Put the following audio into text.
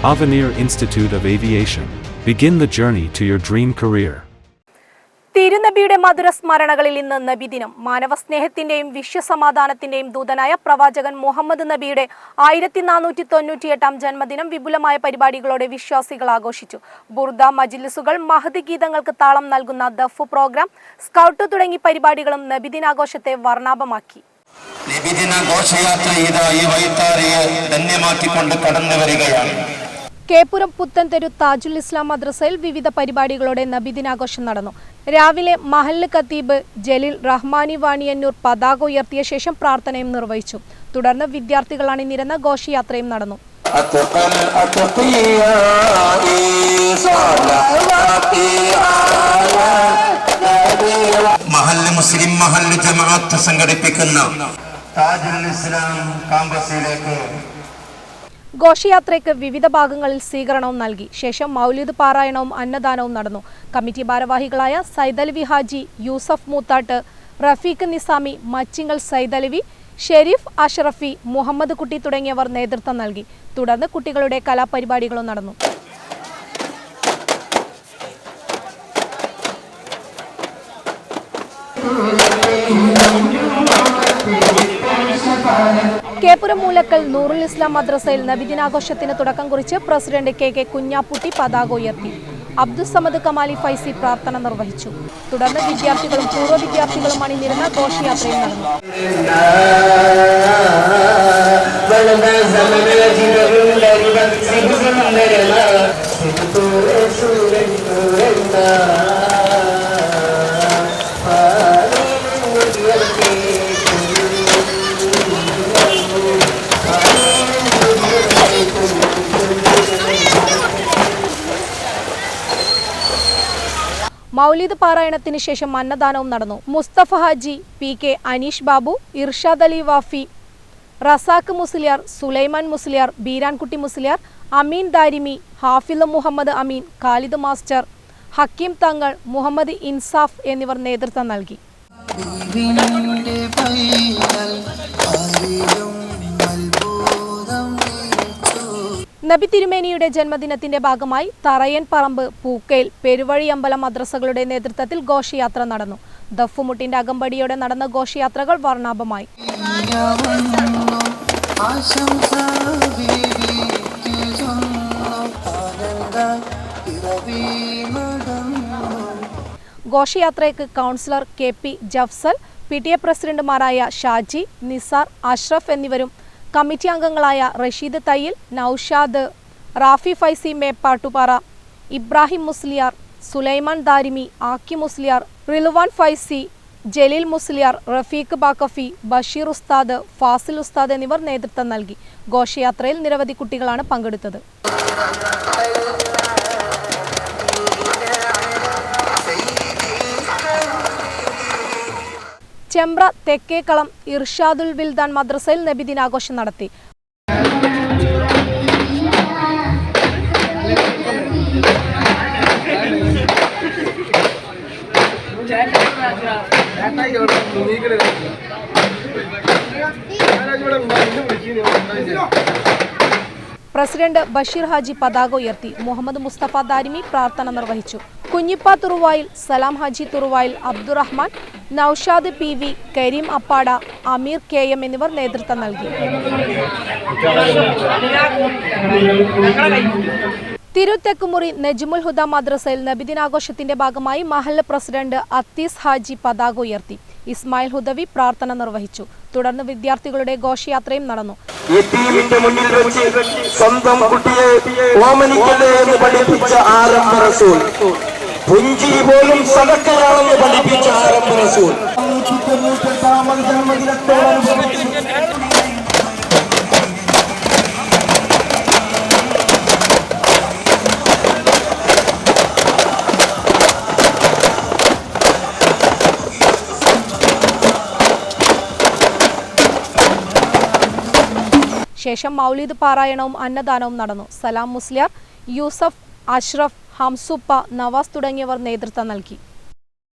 Avenir Institute of Aviation. Begin the journey to your dream career. തിരുനബിയുടെ മധുര സ്മരണകളിൽ ഇന്ന് നബിദിനം മാനവസ്നേഹത്തിന്റെയും വിശ്വസമാധാനത്തിന്റെയും ദൂതനായ പ്രവാചകൻ മുഹമ്മദ് നബിയുടെ ആയിരത്തി നാനൂറ്റി തൊണ്ണൂറ്റിയെട്ടാം ജന്മദിനം വിപുലമായ പരിപാടികളോടെ വിശ്വാസികൾ ആഘോഷിച്ചു ബുർദ മജിലിസുകൾ മഹദ് ഗീതങ്ങൾക്ക് താളം നൽകുന്ന ദഫ് പ്രോഗ്രാം സ്കൗട്ട് തുടങ്ങി പരിപാടികളും നബിദിനാഘോഷത്തെ വർണാഭമാക്കി നബിദിന ഘോഷയാത്ര ഈ വൈത്താരിയെ ധന്യമാക്കിക്കൊണ്ട് കടന്നു വരികയാണ് കേപ്പുരം പുത്തൻതെരു താജുൽ ഇസ്ലാം മദ്രസയിൽ വിവിധ പരിപാടികളോടെ നബിദിനാഘോഷം നടന്നു. രാവിലെ മഹല്ല് കത്തീബ് ജലീൽ റഹ്മാനി വാണിയന്നൂർ പതാക ഉയർത്തിയ ശേഷം പ്രാർത്ഥനയും നിർവഹിച്ചു. തുടർന്ന് വിദ്യാർത്ഥികൾ അണിനിരന്ന ഘോഷയാത്രയും നടന്നു. മുസ്ലിം മഹല്ല് ജമാഅത്ത് സംഘടിപ്പിക്കുന്ന താജുൽ ഇസ്ലാം കാമ്പസിലേക്ക് ഘോഷയാത്രയ്ക്ക് വിവിധ ഭാഗങ്ങളിൽ സ്വീകരണവും നൽകി. ശേഷം മൗലിദ് പാരായണവും അന്നദാനവും നടന്നു. കമ്മിറ്റി ഭാരവാഹികളായ സൈദലവി ഹാജി യൂസഫ് മൂത്താട്ട് റഫീഖ് നിസാമി മച്ചിങ്ങൽ സൈദലവി ഷെരീഫ് അഷറഫി മുഹമ്മദ് കുട്ടി തുടങ്ങിയവർ നേതൃത്വം നൽകി. തുടർന്ന് കുട്ടികളുടെ കലാപരിപാടികളും നടന്നു. കേപ്പുരം മൂലക്കൽ നൂറുൽ ഇസ്ലാം മദ്രസയിൽ നബിദിനാഘോഷത്തിന് തുടക്കം കുറിച്ച് പ്രസിഡന്റ് കെ കെ കുഞ്ഞാപ്പുട്ടി പതാക ഉയർത്തി. അബ്ദുസമദ് കമാലി ഫൈസി പ്രാർത്ഥന നിർവഹിച്ചു. തുടർന്ന് വിദ്യാർത്ഥികളും പൂർവ വിദ്യാർത്ഥികളും അണിനിരുന്ന ഘോഷയാത്രയും നടന്നു മൗലിദ് പാരായണത്തിന് ശേഷം അന്നദാനവും നടന്നു. Mustafa Haji P K Aneesh Babu Irshad Ali Wafi Razak Musliyar Sulaiman Musliyar Beerankutty Musliyar Ameen Darimi Hafid Muhammad Ameen Khalid master Hakeem Thangal Muhammad Insaf എന്നിവർ നേതൃത്വം നൽകി. നബി തിരുമേനിയുടെ ജന്മദിനത്തിന്റെ ഭാഗമായി തറയൻ പറമ്പ് പൂക്കേൽ പെരുവഴി അമ്പലം മദ്രസകളുടെ നേതൃത്വത്തിൽ ഘോഷയാത്ര നടന്നു. ദഫുമുട്ടിന്റെ അകമ്പടിയോടെ നടന്ന ഘോഷയാത്രകൾ വർണാഭമായി. ഘോഷയാത്രയ്ക്ക് councillor K P Jafsal P T A പ്രസിഡന്റുമാരായ ഷാജി നിസാർ അഷ്റഫ് എന്നിവരും കമ്മിറ്റി അംഗങ്ങളായ റഷീദ് തയ്യിൽ നൌഷാദ് റാഫി ഫൈസി മേപ്പാട്ടുപാറ ഇബ്രാഹിം മുസ്ലിയാർ സുലൈമാൻ ദാരിമി ആക്കി മുസ്ലിയാർ റിലുവാൻ ഫൈസി ജലീൽ മുസ്ലിയാർ റഫീഖ് ബാക്കഫി ബഷീർ ഉസ്താദ് ഫാസിൽ ഉസ്താദ് എന്നിവർ നേതൃത്വം നൽകി. ഘോഷയാത്രയിൽ നിരവധി കുട്ടികളാണ് പങ്കെടുത്തത്. ചെമ്പ്ര തെക്കേക്കളം ഇർഷാദുൽ വിൽദാൻ മദ്രസയിൽ നബിദിനാഘോഷം നടത്തി. പ്രസിഡന്റ് ബഷീർ ഹാജി പതാക ഉയർത്തി. മുഹമ്മദ് മുസ്തഫ ദാരിമി പ്രാർത്ഥന നിർവഹിച്ചു. Kunhippa തുറുവായിൽ Salam Haji തുറുവായിൽ Abdurahman Naushad P V Kareem Appada Ameer K M എന്നിവർ നേതൃത്വം നൽകി. തിരുത്തെക്കുമുറി നജ്മുൽ ഹുദ മദ്രസയിൽ നബിദിനാഘോഷത്തിന്റെ ഭാഗമായി മഹല്ല് പ്രസിഡന്റ് അത്തീസ് ഹാജി പതാക ഉയർത്തി. ഇസ്മായിൽ ഹുദവി പ്രാർത്ഥന നിർവഹിച്ചു. തുടർന്ന് വിദ്യാർത്ഥികളുടെ ഘോഷയാത്രയും നടന്നു. മുന്നിൽ വെച്ച് സ്വന്തം കുട്ടിയെ ഓമനിക്കല്ലേ എന്ന് പഠിപ്പിച്ച ആരംഭ റസൂൽ പുഞ്ചിരി പോലും സദക്കയാണെന്ന് പഠിപ്പിച്ച ആരംഭ റസൂൽ. ശേഷം മൗലീദ് പാരായണവും അന്നദാനവും നടന്നു. സലാം മുസ്ലിയാർ യൂസഫ് അഷ്റഫ് ഹംസുപ്പ നവാസ് തുടങ്ങിയവർ നേതൃത്വം നൽകി